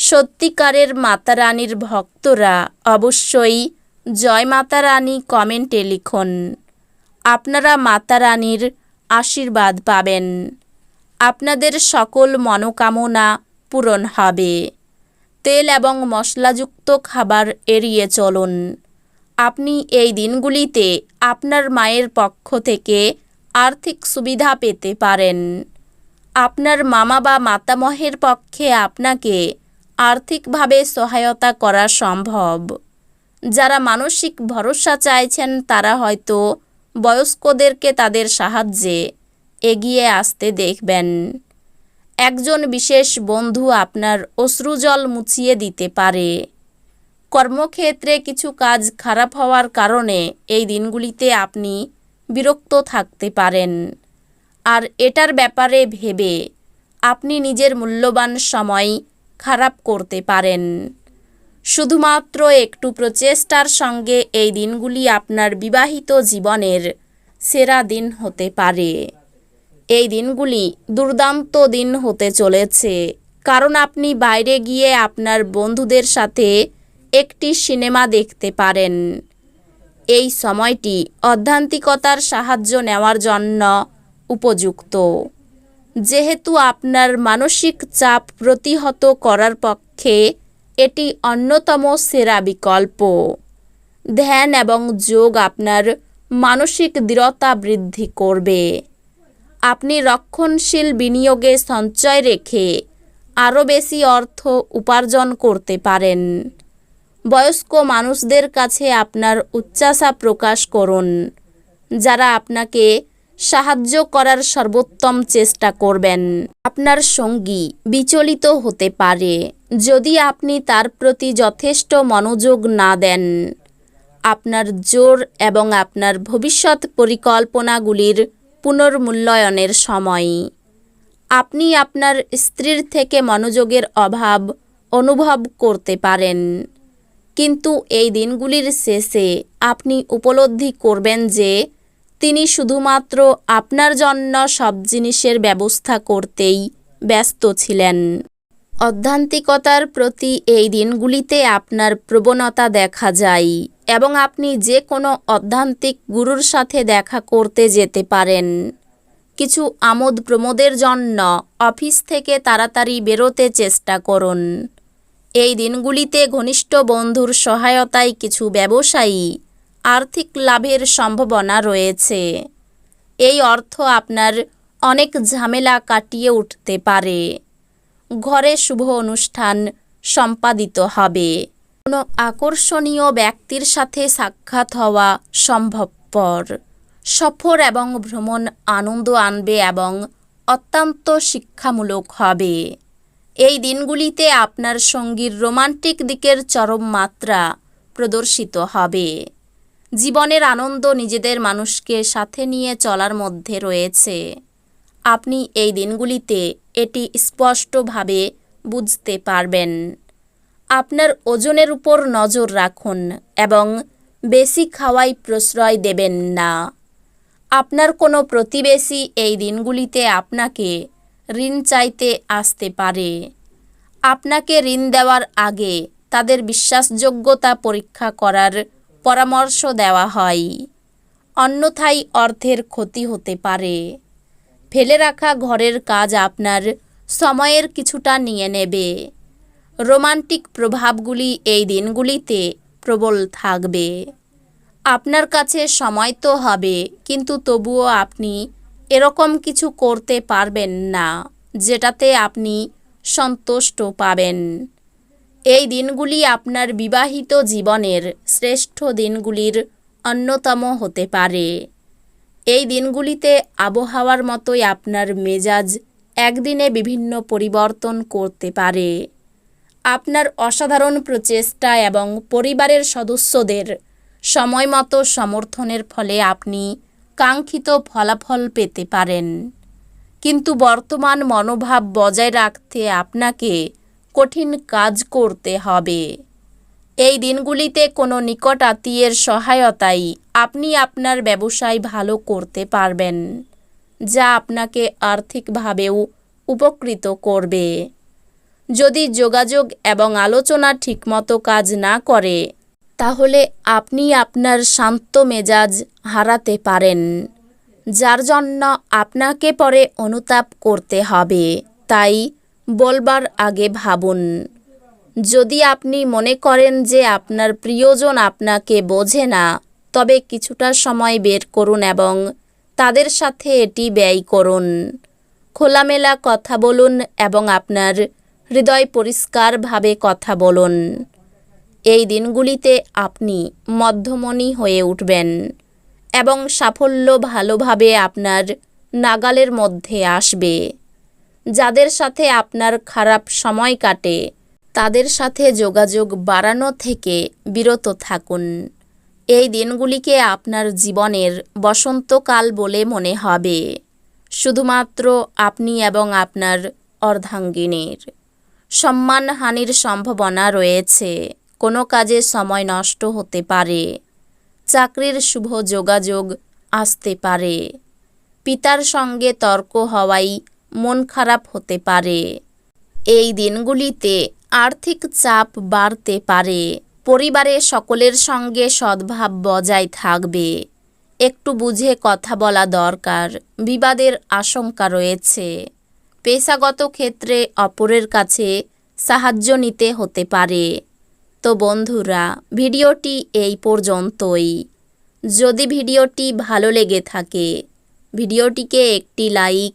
সত্যিকারের মাতা রানীর ভক্তরা অবশ্যই জয় মাতা রানী কমেন্টে লিখুন। আপনারা মাতা রানীর আশীর্বাদ পাবেন। আপনাদের সকল মনোকামনা পূরণ হবে। তেল এবং মশলাযুক্ত খাবার এড়িয়ে চলুন। আপনি এই দিনগুলিতে আপনার মায়ের পক্ষ থেকে আর্থিক সুবিধা পেতে পারেন। আপনার মামা বা মাতামহের পক্ষে আপনাকে আর্থিকভাবে সহায়তা করা সম্ভব। যারা মানসিক ভরসা চাইছেন, তারা হয়তো বয়স্কদেরকে তাদের সাহায্যে এগিয়ে আসতে দেখবেন। একজন বিশেষ বন্ধু আপনার অশ্রুজল মুছিয়ে দিতে পারে। কর্মক্ষেত্রে কিছু কাজ খারাপ হওয়ার কারণে এই দিনগুলিতে আপনি বিরক্ত থাকতে পারেন। আর এটার ব্যাপারে ভেবে আপনি নিজের মূল্যবান সময় খারাপ করতে পারেন। শুধুমাত্র একটু প্রচেষ্টার সঙ্গে এই দিনগুলি আপনার বিবাহিত জীবনের সেরা দিন হতে পারে। এই দিনগুলি দুর্দান্ত দিন হতে চলেছে। কারণ আপনি বাইরে গিয়ে আপনার বন্ধুদের সাথে একটি সিনেমা দেখতে পারেন। এই সময়টি অধ্যান্তিকতার সাহায্য নেওয়ার জন্য উপযুক্ত। যেহেতু আপনার মানসিক চাপ প্রতিহত করার পক্ষে এটি অন্যতম সেরা বিকল্প। ধ্যান এবং যোগ আপনার মানসিক দৃঢ়তা বৃদ্ধি করবে। আপনি রক্ষণশীল বিনিয়োগে সঞ্চয় রেখে আরও বেশি অর্থ উপার্জন করতে পারেন। বয়স্ক মানুষদের কাছে আপনার উচ্চাসা প্রকাশ করুন, যারা আপনাকে সাহায্য করার সর্বোত্তম চেষ্টা করবেন। আপনার সঙ্গী বিচলিত হতে পারে। যদি আপনি তার প্রতি যথেষ্ট মনোযোগ না দেন, আপনার জোর এবং আপনার ভবিষ্যৎ পরিকল্পনাগুলির পুনর্মূল্যায়নের সময়, আপনি আপনার স্ত্রীর থেকে মনোযোগের অভাব অনুভব করতে পারেন। কিন্তু এই দিনগুলির শেষে আপনি উপলব্ধি করবেন যে তিনি শুধুমাত্র আপনার জন্য সব জিনিসের ব্যবস্থা করতেই ব্যস্ত ছিলেন। অধ্যান্তিকতার প্রতি এই দিনগুলিতে আপনার প্রবণতা দেখা যায় এবং আপনি যে কোনো অধ্যান্তিক গুরুর সাথে দেখা করতে যেতে পারেন। কিছু আমোদ প্রমোদের জন্য অফিস থেকে তাড়াতাড়ি বেরোতে চেষ্টা করুন। এই দিনগুলিতে ঘনিষ্ঠ বন্ধুর সহায়তায় কিছু ব্যবসায়ী আর্থিক লাভের সম্ভাবনা রয়েছে। এই অর্থ আপনার অনেক ঝামেলা কাটিয়ে উঠতে পারে। ঘরে শুভ অনুষ্ঠান সম্পাদিত হবে। কোনো আকর্ষণীয় ব্যক্তির সাথে সাক্ষাৎ হওয়া সম্ভবপর। সফর এবং ভ্রমণ আনন্দ আনবে এবং অত্যন্ত শিক্ষামূলক হবে। এই দিনগুলিতে আপনার সঙ্গীর রোমান্টিক দিকের চরম মাত্রা প্রদর্শিত হবে। জীবনের আনন্দ নিজেদের মানুষকে সাথে নিয়ে চলার মধ্যে রয়েছে। আপনি এই দিনগুলিতে এটি স্পষ্টভাবে বুঝতে পারবেন। আপনার ওজনের উপর নজর রাখুন এবং বেশি খাওয়াই প্রশ্রয় দেবেন না। আপনার কোনো প্রতিবেশী এই দিনগুলিতে আপনাকে ঋণ চাইতে আসতে পারে। আপনাকে ঋণ দেওয়ার আগে তাদের বিশ্বাসযোগ্যতা পরীক্ষা করার পরামর্শ দেওয়া হয়। অন্যথায় অর্থের ক্ষতি হতে পারে। ফেলে রাখা ঘরের কাজ আপনার সময়ের কিছুটা নিয়ে নেবে। রোমান্টিক প্রভাবগুলি এই দিনগুলিতে প্রবল থাকবে। আপনার কাছে সময় তো হবে, কিন্তু তবুও আপনি এরকম কিছু করতে পারবেন না, যেটাতে আপনি সন্তুষ্ট পাবেন। এই দিনগুলি আপনার বিবাহিত জীবনের শ্রেষ্ঠ দিনগুলির অন্যতম হতে পারে। এই দিনগুলিতে আবহাওয়ার মতোই আপনার মেজাজ একদিনে বিভিন্ন পরিবর্তন করতে পারে। আপনার অসাধারণ প্রচেষ্টা এবং পরিবারের সদস্যদের সময় মতো সমর্থনের ফলে আপনি কাঙ্ক্ষিত ফলাফল পেতে পারেন। কিন্তু বর্তমান মনোভাব বজায় রাখতে আপনাকে কঠিন কাজ করতে হবে। এই দিনগুলিতে কোনো নিকট আত্মীয়ের সহায়তায় আপনি আপনার ব্যবসায় ভালো করতে পারবেন, যা আপনাকে আর্থিকভাবেও উপকৃত করবে। যদি যোগাযোগ এবং আলোচনা ঠিকমতো কাজ না করে, তাহলে আপনি আপনার শান্ত মেজাজ হারাতে পারেন, যার জন্য আপনাকে পরে অনুতাপ করতে হবে। তাই বলবার আগে ভাবুন। যদি আপনি মনে করেন যে আপনার প্রিয়জন আপনাকে বোঝে না, তবে কিছুটা সময় বের করুন এবং তাদের সাথে এটি ব্যয় করুন। খোলামেলা কথা বলুন এবং আপনার হৃদয় পরিষ্কারভাবে কথা বলুন। এই দিনগুলিতে আপনি মধ্যমণি হয়ে উঠবেন এবং সাফল্য ভালোভাবে আপনার নাগালের মধ্যে আসবে। যাদের সাথে আপনার খারাপ সময় কাটে, তাদের সাথে যোগাযোগ বাড়ানো থেকে বিরত থাকুন। এই দিনগুলিকে আপনার জীবনের বসন্তকাল বলে মনে হবে। শুধুমাত্র আপনি এবং আপনার অর্ধাঙ্গিনীর সম্মানহানির সম্ভাবনা রয়েছে। কোনো কাজে সময় নষ্ট হতে পারে। চাকরির শুভ যোগাযোগ আসতে পারে। পিতার সঙ্গে তর্ক হওয়াই মন খারাপ হতে পারে। এই দিনগুলিতে আর্থিক চাপ বাড়তে পারে। পরিবারে সকলের সঙ্গে সদ্ভাব বজায় থাকবে। একটু বুঝে কথা বলা দরকার, বিবাদের আশঙ্কা রয়েছে। পেশাগত ক্ষেত্রে অপরের কাছে সাহায্য নিতে হতে পারে। তো বন্ধুরা, ভিডিওটি এই পর্যন্তই। যদি ভিডিওটি ভালো লেগে থাকে, ভিডিওটিকে একটি লাইক